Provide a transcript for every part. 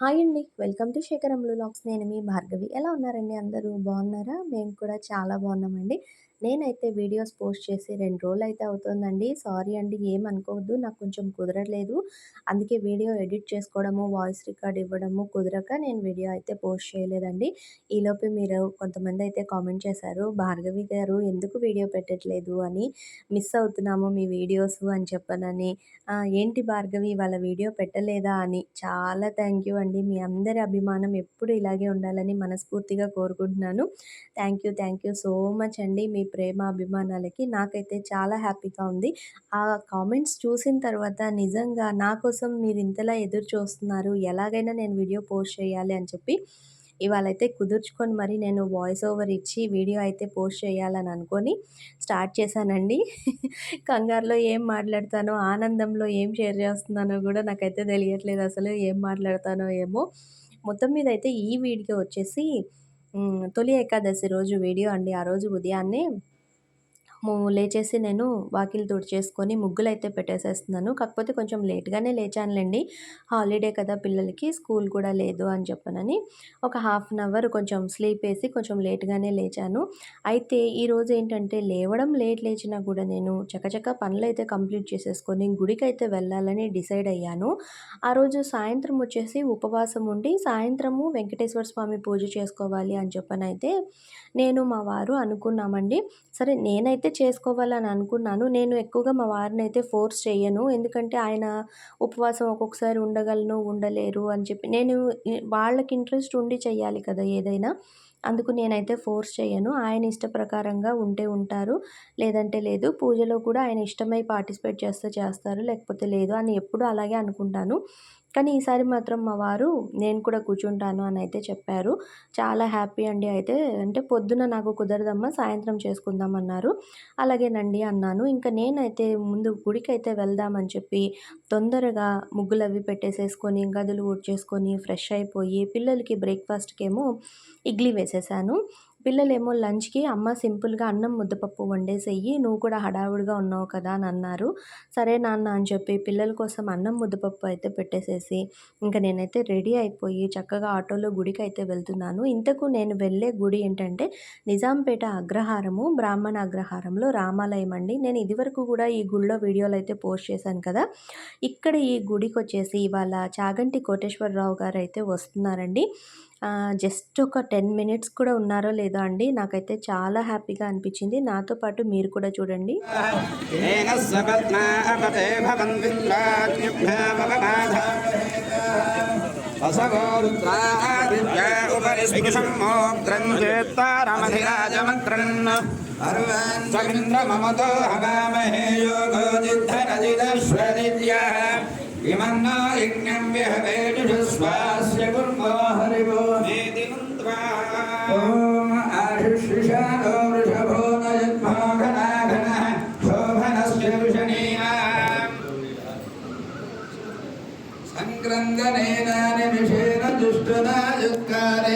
Hi అండి. Welcome to Shekharam lakhs నేను మీ భార్గవి. ఎలా ఉన్నారండి అందరూ? బాగున్నారా? మేము కూడా చాలా బాగున్నామండి. నేనైతే వీడియోస్ పోస్ట్ చేసి రెండు రోజులు అయితే అవుతుందండి. సారీ అండి ఏమనుకోవద్దు. నాకు కొంచెం కుదరలేదు. అందుకే వీడియో ఎడిట్ చేసుకోవడము, వాయిస్ రికార్డ్ ఇవ్వడము కుదరక నేను వీడియో అయితే పోస్ట్ చేయలేదండి. ఈలోపు మీరు కొంతమంది అయితే కామెంట్ చేశారు. భార్గవి గారు ఎందుకు వీడియో పెట్టట్లేదు అని. మిస్ అవుతున్నాము మీ వీడియోస్ అని చెప్పనని. ఏంటి భార్గవి ఇవాళ వీడియో పెట్టలేదా అని. చాలా థ్యాంక్ యూ అండి. మీ అందరి అభిమానం ఎప్పుడు ఇలాగే ఉండాలని మనస్ఫూర్తిగా కోరుకుంటున్నాను. Thank you, thank you so much అండి. మీ ప్రేమ అభిమానాలకి నాకైతే చాలా హ్యాపీగా ఉంది. ఆ కామెంట్స్ చూసిన తర్వాత నిజంగా నా కోసం మీరు ఇంతలా ఎదురు చూస్తున్నారు. ఎలాగైనా నేను వీడియో పోస్ట్ చేయాలి అని చెప్పి ఇవాళైతే కుదుర్చుకొని మరి నేను వాయిస్ ఓవర్ ఇచ్చి వీడియో అయితే పోస్ట్ చేయాలని అనుకొని స్టార్ట్ చేశానండి. కంగారులో ఏం మాట్లాడతానో, ఆనందంలో ఏం షేర్ చేస్తున్నానో కూడా నాకైతే తెలియట్లేదు అసలు. ఏం మాట్లాడతానో ఏమో! మొత్తం మీద అయితే ఈ వీడియో వచ్చేసి తొలి ఏకాదశి రోజు వీడియో అండి. ఆ రోజు ఉదయాన్నే లేచేసి నేను వాకిలి తుడిచేసుకొని ముగ్గులైతే పెట్టేసేస్తున్నాను. కాకపోతే కొంచెం లేట్‌గానే లేచానులేండి హాలిడే కదా పిల్లలకి స్కూల్ కూడా లేదు అని చెప్పనని. ఒక హాఫ్ అన్ అవర్ కొంచెం స్లీప్ వేసి కొంచెం లేట్‌గానే లేచాను. అయితే ఈరోజు ఏంటంటే లేవడం లేట్ లేచినా కూడా నేను చకచకా పనులైతే కంప్లీట్ చేసేసుకొని అయితే వెళ్ళాలని డిసైడ్ అయ్యాను. ఆ రోజు సాయంత్రం వచ్చేసి ఉపవాసం ఉండి సాయంత్రము వెంకటేశ్వర స్వామి పూజ చేసుకోవాలి అని చెప్పనైతే నేను మా వారు అనుకున్నామండి. సరే నేనైతే చేసుకోవాలని అనుకున్నాను. నేను ఎక్కువగా మా వారినైతే ఫోర్స్ చేయను ఎందుకంటే ఆయన ఉపవాసం ఒక్కొక్కసారి ఉండగలను, ఉండలేరు అని చెప్పి నేను వాళ్ళకి ఇంట్రెస్ట్ ఉండి చెయ్యాలి కదా ఏదైనా. అందుకు నేనైతే ఫోర్స్ చేయను ఆయన ఇష్ట ప్రకారంగా ఉంటే ఉంటారు. లేదంటే లేదు. పూజలో కూడా ఆయన ఇష్టమై పార్టిసిపేట్ చేస్తే చేస్తారు. లేకపోతే లేదు అని ఎప్పుడూ అలాగే అనుకుంటాను. కానీ ఈసారి మాత్రం మా వారు నేను కూడా కూర్చుంటాను అని అయితే చెప్పారు. చాలా హ్యాపీ అండి అయితే. అంటే పొద్దున నాకు కుదరదమ్మా సాయంత్రం చేసుకుందాం అన్నారు. అలాగేనండి అన్నాను. ఇంకా నేనైతే ముందు గుడికి అయితే వెళ్దామని చెప్పి తొందరగా ముగ్గులు అవి పెట్టేసేసుకొని, గదులు ఊడ్చేసుకొని, ఫ్రెష్ అయిపోయి పిల్లలకి బ్రేక్‌ఫాస్ట్‌కేమో ఇడ్లీ వేసేసాను. పిల్లలేమో లంచ్‌కి అమ్మ సింపుల్‌గా అన్నం ముద్దపప్పు వండేసేయి నువ్వు కూడా హడావుడిగా ఉన్నావు కదా అని అన్నారు. సరే నాన్న అని చెప్పి పిల్లల కోసం అన్నం ముద్దపప్పు అయితే పెట్టేసేసి ఇంకా నేనైతే రెడీ అయిపోయి చక్కగా ఆటోలో గుడికైతే వెళ్తున్నాను. ఇంతకు నేను వెళ్ళే గుడి ఏంటంటే నిజాంపేట అగ్రహారము బ్రాహ్మణ అగ్రహారంలో రామాలయం అండి. నేను ఇదివరకు కూడా ఈ గుడిలో వీడియోలు అయితే పోస్ట్ చేశాను కదా! ఇక్కడ ఈ గుడికొచ్చేసి ఇవాళ చాగంటి కోటేశ్వరరావు గారు అయితే వస్తున్నారండి. జస్ట్ ఒక టెన్ మినిట్స్ కూడా ఉన్నారో లేదో అండి. నాకైతే చాలా హ్యాపీగా అనిపించింది. నాతో పాటు మీరు కూడా చూడండి. ఇమన్నా యజ్ఞం వ్యహవేజుస్వాస్య కుర్మో హరివో. ఓం ఆశుషిషానో వృషభో నయద్మాఘనాఘన శోభనస్య విషణీనా సంక్రందనేన నిమిషేణ దుష్టనా యుక్కారే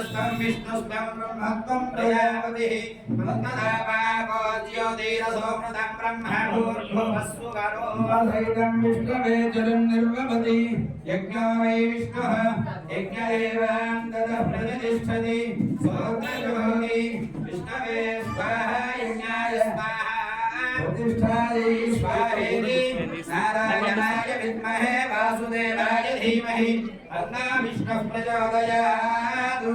रुद्रस्त्वं विष्णुस्त्वं ब्रह्मत्वं प्रजापतिः मन्मदापापो ज्योतिरसोमृतं ब्रह्मणोर्भुवस्सु करो विष्णवे जलं निर्वपति यज्ञो वै विष्णुः यज्ञ एवान्ततः प्रतिष्ठति सोत्रयोगी विष्णवे स्वाहा यज्ञाय स्वाहा। प्रतिष्ठायै स्वाहेति। नारायणाय विद्महे वासुदेवाय धीमहि तन्नो विष्णुः प्रचोदयात्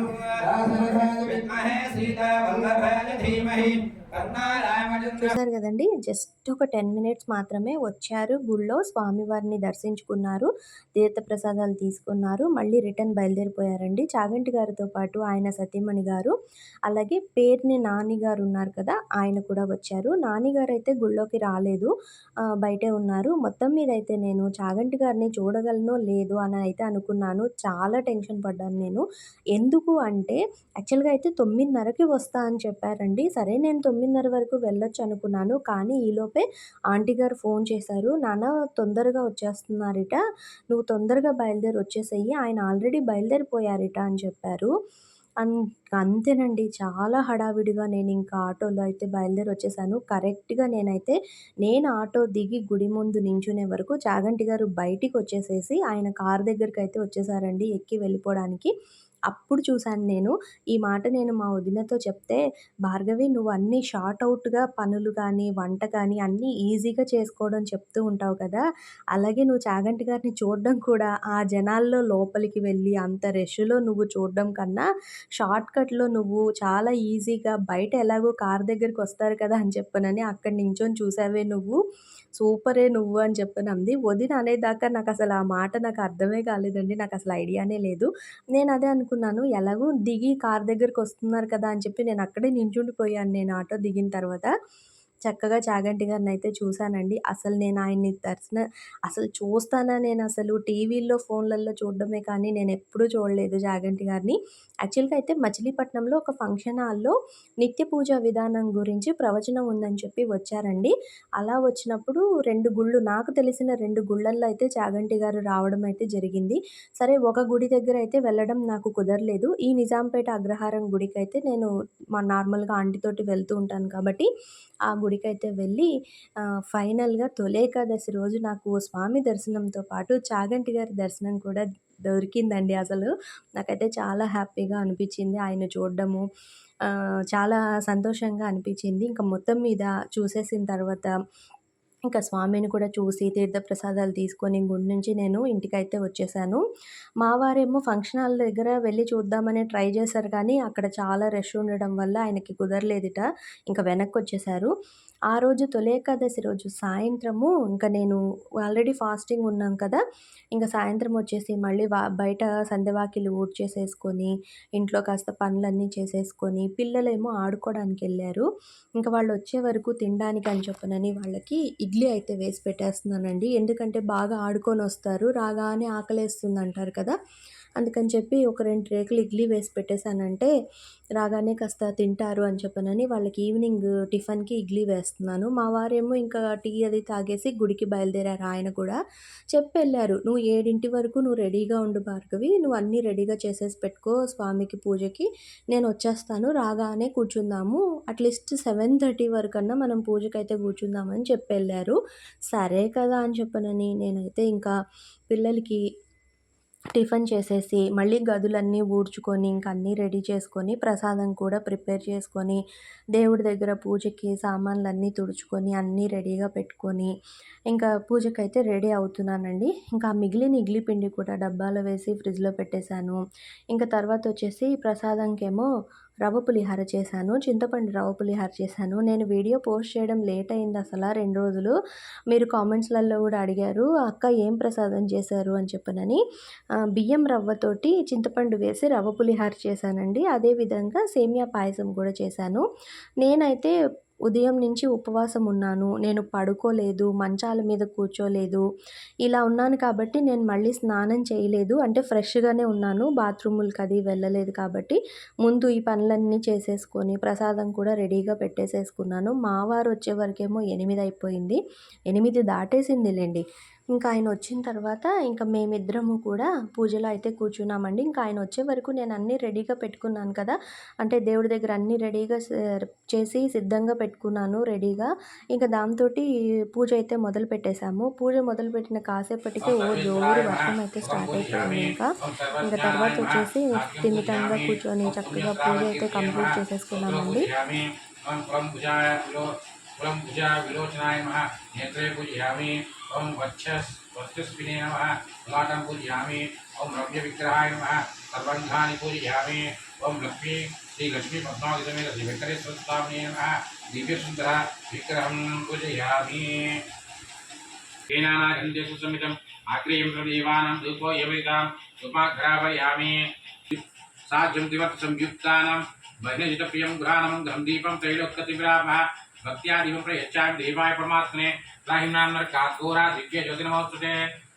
दाशरथाय विद्महे सीतावल्लभाय धीमहि కన్నా రామచంద్ర చూసారు కదండి జస్ట్ ఒక టెన్ మినిట్స్ మాత్రమే వచ్చారు గుళ్ళో స్వామివారిని దర్శించుకున్నారు తీర్థ ప్రసాదాలు తీసుకున్నారు మళ్ళీ రిటర్న్ బయలుదేరిపోయారండి చాగంటి గారితో పాటు ఆయన సతీమణి గారు అలాగే పేరుని నాని గారు ఉన్నారు కదా ఆయన కూడా వచ్చారు నాని గారు అయితే గుళ్ళోకి రాలేదు ఆ, బయటే ఉన్నారు మొత్తం మీద అయితే నేను చాగంటి గారిని చూడగలనో లేదో అని అయితే అనుకున్నాను. చాలా టెన్షన్ పడ్డాను నేను. ఎందుకు అంటే యాక్చువల్గా అయితే తొమ్మిదిన్నరకి వస్తా అని చెప్పారండి. సరే నేను తొమ్మిదిన్నర వరకు వెళ్ళొచ్చు అనుకున్నాను. కానీ ఈలోపే ఆంటీ గారు ఫోన్ చేశారు. నాన్న తొందరగా వచ్చేస్తున్నారట. నువ్వు తొందరగా బయలుదేరి వచ్చేసేయి. ఆయన ఆల్రెడీ బయలుదేరిపోయారట అని చెప్పారు. అండ్ అంతేనండి. చాలా హడావిడిగా నేను ఇంకా ఆటోలో అయితే బయలుదేరి వచ్చేసాను కరెక్ట్గా నేనైతే నేను ఆటో దిగి గుడి ముందు నించునే వరకు చాగంటి గారు బయటికి వచ్చేసేసి ఆయన కార్ దగ్గరికి అయితే వచ్చేసారండి ఎక్కి వెళ్ళిపోవడానికి అప్పుడు చూశాను నేను ఈ మాట నేను మా వదినతో చెప్తే భార్గవి నువ్వు అన్నీ షార్ట్ అవుట్‌గా పనులు కానీ, వంట కానీ అన్నీ ఈజీగా చేసుకోవడం చెప్తూ ఉంటావు కదా! అలాగే నువ్వు చాగంటి గారిని చూడడం కూడా ఆ జనాల్లో లోపలికి వెళ్ళి అంత రష్‌లో నువ్వు చూడడం కన్నా షార్ట్‌కట్‌లో నువ్వు చాలా ఈజీగా బయట ఎలాగో కార్ దగ్గరికి వస్తారు కదా! అని చెప్పనని అక్కడ నించొని చూసావే నువ్వు సూపరే నువ్వు అని చెప్పని అంది. వదిన అనేదాకా నాకు అసలు ఆ మాట నాకు అర్థమే కాలేదండి. నాకు అసలు ఐడియానే లేదు. నేను అదే అనుకున్నాను ఎలాగో దిగి కార్ దగ్గరికి వస్తున్నారు కదా! అని చెప్పి నేను అక్కడే నించుండిపోయాను నేను ఆటో దిగిన తర్వాత. చక్కగా చాగంటి అయితే చూశానండి అసలు నేను ఆయన్ని దర్శన అసలు చూస్తానా అసలు టీవీల్లో, ఫోన్‌లలో చూడడమే కానీ నేను ఎప్పుడూ చూడలేదు చాగంటి గారిని. యాక్చువల్‌గా అయితే మచిలీపట్నంలో ఒక ఫంక్షన్ హాల్‌లో నిత్య పూజ విధానం గురించి ప్రవచనం ఉందని చెప్పి వచ్చారండి. అలా వచ్చినప్పుడు రెండు గుళ్ళు నాకు తెలిసిన రెండు గుళ్ళల్లో అయితే చాగంటి గారు రావడం అయితే జరిగింది. సరే ఒక గుడి దగ్గర అయితే వెళ్ళడం నాకు కుదరలేదు. ఈ నిజాంపేట అగ్రహారం గుడికి అయితే నేను మా నార్మల్‌గా ఆంటీతోటి వెళ్తూ ఉంటాను కాబట్టి ఆ గుడికైతే వెళ్ళి ఫైనల్‌గా తొలేకాదశి రోజు నాకు స్వామి దర్శనంతో పాటు చాగంటి గారి దర్శనం కూడా దొరికిందండి అసలు. నాకైతే చాలా హ్యాపీగా అనిపించింది ఆయన చూడడము. చాలా సంతోషంగా అనిపించింది. ఇంకా మొత్తం మీద చూసేసిన తర్వాత ఇంకా స్వామిని కూడా చూసి తీర్థప్రసాదాలు తీసుకొని గుడి నుంచి నేను ఇంటికైతే వచ్చేసాను. మా వారేమో ఫంక్షన్ హాల్ దగ్గర వెళ్ళి చూద్దామని ట్రై చేశారు కానీ అక్కడ చాలా రష్ ఉండడం వల్ల ఆయనకి కుదరలేదుట. వెనక్కి వచ్చేసారు ఆ రోజు తొలి ఏకాదశి రోజు సాయంత్రము ఇంకా నేను ఆల్రెడీ ఫాస్టింగ్ ఉన్నాం కదా! ఇంకా సాయంత్రం వచ్చేసి మళ్ళీ వా బయట ఊడ్ ఊడ్చేసేసుకొని, ఇంట్లో కాస్త పనులన్నీ చేసేసుకొని, పిల్లలేమో ఆడుకోవడానికి వెళ్ళారు ఇంకా వాళ్ళు వచ్చే వరకు తినడానికి అని చెప్పనని వాళ్ళకి ఇడ్లీ అయితే వేసి పెట్టేస్తున్నానండి. ఎందుకంటే బాగా ఆడుకొని వస్తారు రాగానే ఆకలేస్తుందంటారు కదా! అందుకని చెప్పి ఒక రెండు రేకులు ఇడ్లీ వేసి పెట్టేసానంటే రాగానే కాస్త తింటారు అని చెప్పనని వాళ్ళకి ఈవినింగ్ టిఫిన్‌కి ఇడ్లీ వేస్తున్నాను. మా వారేమో ఇంకా టీ అది తాగేసి గుడికి బయలుదేరారు ఆయన కూడా. చెప్పెళ్ళారు. "నువ్వు ఏడింటి వరకు నువ్వు రెడీగా ఉండు భార్గవి. నువ్వు అన్నీ రెడీగా చేసేసి పెట్టుకో స్వామికి పూజకి. నేను వచ్చేస్తాను రాగానే కూర్చుందాము. అట్‌లీస్ట్ సెవెన్ థర్టీ వరకు అన్నా మనం పూజకైతే కూర్చుందామని చెప్పి వెళ్ళారు సరే కదా! అని చెప్పనని నేనైతే ఇంకా పిల్లలకి టిఫిన్ చేసేసి, మళ్ళీ గదులన్నీ ఊడ్చుకొని, ఇంక అన్నీ రెడీ చేసుకొని, ప్రసాదం కూడా ప్రిపేర్ చేసుకొని, దేవుడి దగ్గర పూజకి సామాన్లన్నీ తుడుచుకొని, అన్నీ రెడీగా పెట్టుకొని, ఇంకా పూజకైతే రెడీ అవుతున్నానండి. ఇంకా మిగిలిన ఇడ్లీ పిండి కూడా డబ్బాలో వేసి ఫ్రిడ్జ్‌లో పెట్టేశాను. తర్వాత వచ్చేసి ప్రసాదంకేమో రవ్వ పులిహార చేశాను. చింతపండు రవ్వ పులిహార చేశాను. నేను వీడియో పోస్ట్ చేయడం లేట్ అయింది అసలు రెండు రోజులు. మీరు కామెంట్స్‌లలో కూడా అడిగారు, "అక్క ఏం ప్రసాదం చేశారు?" అని చెప్పనని. బియ్యం రవ్వతోటి చింతపండు వేసి రవ్వ పులిహార చేశానండి. అదే విధంగా సేమియా పాయసం కూడా చేశాను. నేనైతే ఉదయం నుంచి ఉపవాసం ఉన్నాను. నేను పడుకోలేదు. మంచాల మీద కూర్చోలేదు. ఇలా ఉన్నాను కాబట్టి నేను మళ్ళీ స్నానం చేయలేదు. అంటే ఫ్రెష్‌గానే ఉన్నాను. బాత్రూములకది వెళ్ళలేదు కాబట్టి ముందు ఈ పనులన్నీ చేసేసుకొని, ప్రసాదం కూడా రెడీగా పెట్టేసేసుకున్నాను. మా వారు వచ్చే వరకేమో ఎనిమిది అయిపోయింది. ఎనిమిది దాటేసిందిలేండి ఇంకా ఆయన వచ్చిన తర్వాత ఇంకా మేమిద్దరము కూడా పూజలో అయితే కూర్చున్నామండి. ఇంకా ఆయన వచ్చే వరకు నేను అన్నీ రెడీగా పెట్టుకున్నాను కదా! అంటే దేవుడి దగ్గర అన్నీ రెడీగా చేసి సిద్ధంగా పెట్టుకున్నాను రెడీగా. ఇంకా దాంతోటి పూజ అయితే మొదలు పెట్టేశాము పూజ మొదలుపెట్టిన కాసేపటికే ఓ జోరు వర్షం అయితే స్టార్ట్ అయిపోయింది ఇంకా. ఇంకా తర్వాత వచ్చేసి తిమితంగా కూర్చొని చక్కగా పూజ అయితే కంప్లీట్ చేసేసుకున్నామండి. విలోచనాయ నేత్రే పూజయామి ఓం వక్షస్ వక్షస్వినే నమః లలాటం పూజయామి ఓం రవ్య విగ్రహాయ నమః సర్వాంగాని పూజయామి ఓం లక్ష్మీ శ్రీ లక్ష్మీ పద్మావతి సమేత శ్రీ వెంకటేశ్వర స్వామి నమః దివ్యసుందర విగ్రహం పూజయామి కేనానాగంధేషు సమితం ఆగ్రేయం దేవానాం ధూపో యమితాం ఉపాగ్రావయామి సాధ్యం దివత్ సంయుక్తానాం भक्त्यादिवप्रयच्चामि देवाय परमात्मने त्राहिं नाम्नः कात्कोरा दिव्य ज्योतिर्महोत्सुते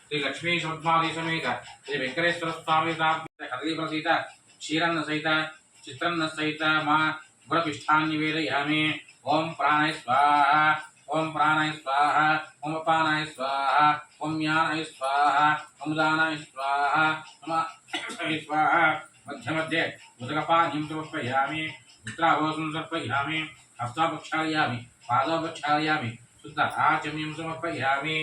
श्री लक्ष्मी समद्भावि समेत श्री वेंकटेश्वर स्वामी खगदीप सहित क्षीरन्न सहित चित्रन्न सहित माँ गुणपिष्ठान् निवेदयामि ओम प्राणय स्वाहा ओम प्राणय स्वाहा ओम पानय स्वाहा ओम ज्ञानाय स्वाहा ओम दानाय स्वाहा ओम स्वाहा। मध्य मध्य उदकपानीं समर्पयामि मित्राभोसं समर्पयामि మధ్య మధ్య ఉదకపానీం సమర్పయామి ఉత్తరాభోసం సమర్పయామి హస్తాపక్షాళయామి పాదోపక్షాళయామి శుద్ధ ఆచమ్యం సమర్పయామి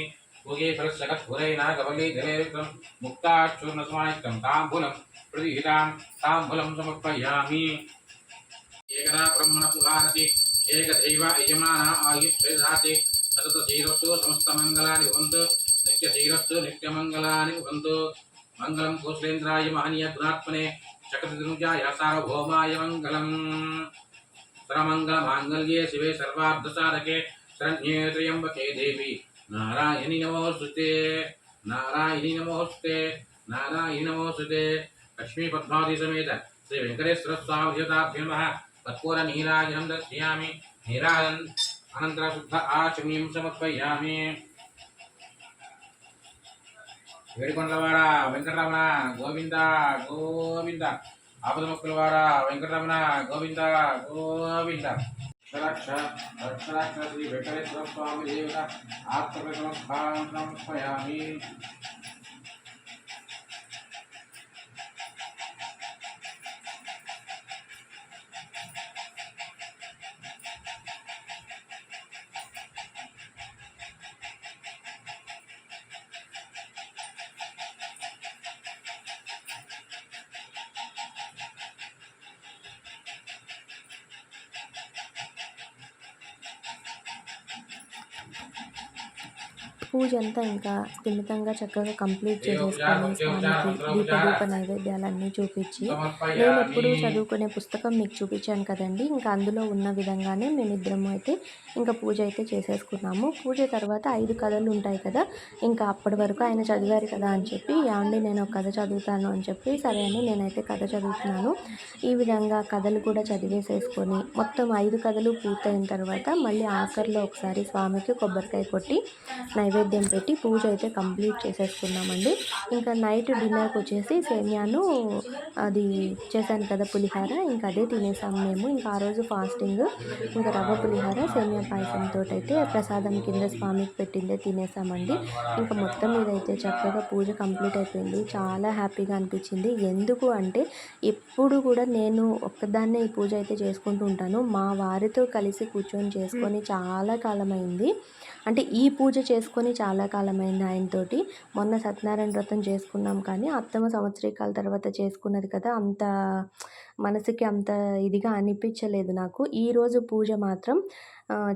భోగే ఫలసగత్పురైన గవలే గలేరితం ముక్తాచూర్ణ సమాయుక్తం తాంబూలం ప్రతిహితాం తాంబూలం సమర్పయామి ఏకదా బ్రహ్మణ పురాణసి ఏకదైవ యజమాన ఆయుష్యదాతి సతత శీరస్సు సమస్త మంగళాని మాంగళ్యే శివే సర్వార్థసాధకే. శరణ్యే త్రయంబకే దేవి. నారాయణి నమోస్తుతే. నారాయణి నమోస్తుతే. నారాయణి నమోస్తుతే. లక్ష్మీ పద్మావతి సమేత శ్రీ వెంకటేశ్వర స్వామి దేవతాభ్యం కర్పూర నీరాజనం దర్శయామి నీరాజన్ అనంతర శుద్ధ ఆచమీయం సమర్పయామి. వేడుకొండలవాడ వెంకటరమణ గోవింద గోవింద. ఆపద ఆపదముక్కులవాడ వెంకటరమణ గోవింద గోవింద. రక్ష రక్ష శ్రీ వెంకటేశ్వర స్వామి దేవత ఆత్మప్రసమస్థానం సమర్పయామి. పూజ అంతా ఇంకా స్థిమితంగా చక్కగా కంప్లీట్ చేసేసుకొని స్వామికి దీపదూప నైవేద్యాలన్నీ చూపించి నేను ఎప్పుడు చదువుకునే పుస్తకం మీకు చూపించాను కదండి. ఇంకా అందులో ఉన్న విధంగానే మేమిద్దరము అయితే ఇంకా పూజ అయితే చేసేసుకున్నాము. పూజ తర్వాత ఐదు కథలు ఉంటాయి కదా. ఇంకా అప్పటి వరకు ఆయన చదివారు కదా అని చెప్పి యాండి నేను ఒక కథ చదువుతాను అని చెప్పి సరే అని నేనైతే కథ చదువుతున్నాను. ఈ విధంగా కథలు కూడా చదివేసేసుకొని మొత్తం ఐదు కథలు పూర్తయిన తర్వాత మళ్ళీ ఆఖరిలో ఒకసారి స్వామికి కొబ్బరికాయ కొట్టి నైవేద్యం పెట్టి పూజ అయితే కంప్లీట్ చేసేసుకున్నామండి. ఇంకా నైట్ డిన్నర్కి వచ్చేసి సేమియాను అది చేశాను కదా పులిహార. ఇంకా అదే తినేసాము మేము. ఇంకా ఆ రోజు ఫాస్టింగ్ ఇంకా రవ్వ పులిహార సేమియా పాయసంతో అయితే ప్రసాదం కింద స్వామికి పెట్టిందే తినేసామండి. ఇంకా మొత్తం మీద అయితే చక్కగా పూజ కంప్లీట్ అయిపోయింది. చాలా హ్యాపీగా అనిపించింది. ఎందుకు అంటే ఎప్పుడు కూడా నేను ఒక్కదాన్నే ఈ పూజ అయితే చేసుకుంటూ ఉంటాను. మా వారితో కలిసి కూర్చొని చేసుకొని చాలా కాలమైంది. అంటే ఈ పూజ చేసుకొని చాలా కాలమైంది ఆయనతోటి. మొన్న సత్యనారాయణ వ్రతం చేసుకున్నాం కానీ అత్తమ్మ సంవత్సరీకాల తర్వాత చేసుకున్నది కదా అంత మనసుకి అంత ఇదిగా అనిపించలేదు నాకు. ఈరోజు పూజ మాత్రం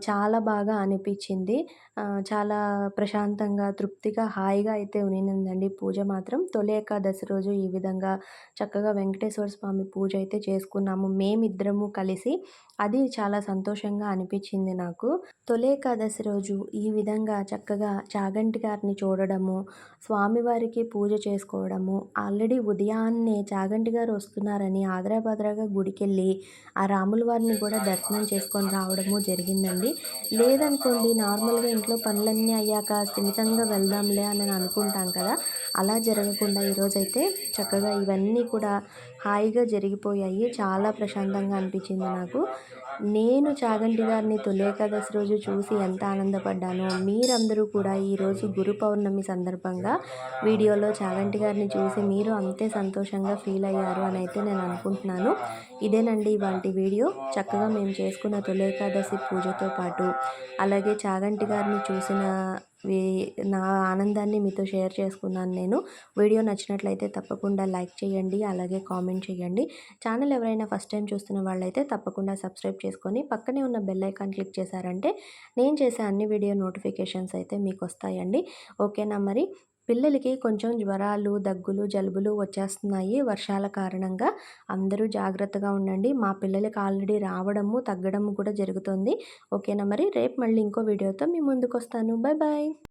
చాలా బాగా అనిపించింది. చాలా ప్రశాంతంగా తృప్తిగా హాయిగా అయితే ఉనిందండి పూజ మాత్రం. తొలి ఏకాదశి రోజు ఈ విధంగా చక్కగా వెంకటేశ్వర స్వామి పూజ అయితే చేసుకున్నాము. మేమిద్దరము కలిసి. అది చాలా సంతోషంగా అనిపించింది నాకు. తొలి ఏకాదశి రోజు ఈ విధంగా చక్కగా చాగంటి గారిని చూడడము స్వామివారికి పూజ చేసుకోవడము ఆల్రెడీ ఉదయాన్నే చాగంటి గారు వస్తున్నారని ఆదరాబాదరాగా గుడికెళ్ళి ఆ రాముల వారిని కూడా దర్శనం చేసుకొని రావడము జరిగింది. ఉంటుందండి లేదనుకోండి నార్మల్గా ఇంట్లో పనులన్నీ అయ్యాక స్థిమితంగా వెళ్దాంలే అని అనుకుంటాం కదా. అలా జరగకుండా ఈరోజైతే చక్కగా ఇవన్నీ కూడా హాయిగా జరిగిపోయాయి. చాలా ప్రశాంతంగా అనిపించింది నాకు. నేను చాగంటి గారిని తొలి ఏకాదశి రోజు చూసి ఎంత ఆనందపడ్డానో మీరందరూ కూడా ఈరోజు గురు పౌర్ణమి సందర్భంగా వీడియోలో చాగంటి గారిని చూసి మీరు అంతే సంతోషంగా ఫీల్ అయ్యారు అని అయితే నేను అనుకుంటున్నాను. ఇదేనండి ఇవాళ వీడియో. చక్కగా మేము చేసుకున్న తులేకాదశి పూజతో పాటు అలాగే చాగంటి గారిని చూసిన నా ఆనందాన్ని మీతో షేర్ చేసుకున్నాను నేను. వీడియో నచ్చినట్లయితే తప్పకుండా లైక్ చేయండి అలాగే కామెంట్ చేయండి. ఛానల్ ఎవరైనా ఫస్ట్ టైం చూస్తున్న వాళ్ళైతే తప్పకుండా సబ్స్క్రైబ్ చేసుకొని పక్కనే ఉన్న బెల్ ఐకాన్ క్లిక్ చేశారంటే నేను చేసే అన్ని వీడియో నోటిఫికేషన్స్ అయితే మీకు వస్తాయండి. ఓకేనా మరి? పిల్లలకి కొంచెం జ్వరాలు దగ్గులు జలుబులు వచ్చేస్తున్నాయి. వర్షాల కారణంగా అందరూ జాగ్రత్తగా ఉండండి. మా పిల్లలకి ఆల్రెడీ రావడము తగ్గడము కూడా జరుగుతుంది. ఓకేనా మరి? రేపు మళ్ళీ ఇంకో వీడియోతో మీ ముందుకు వస్తాను బాయ్ బాయ్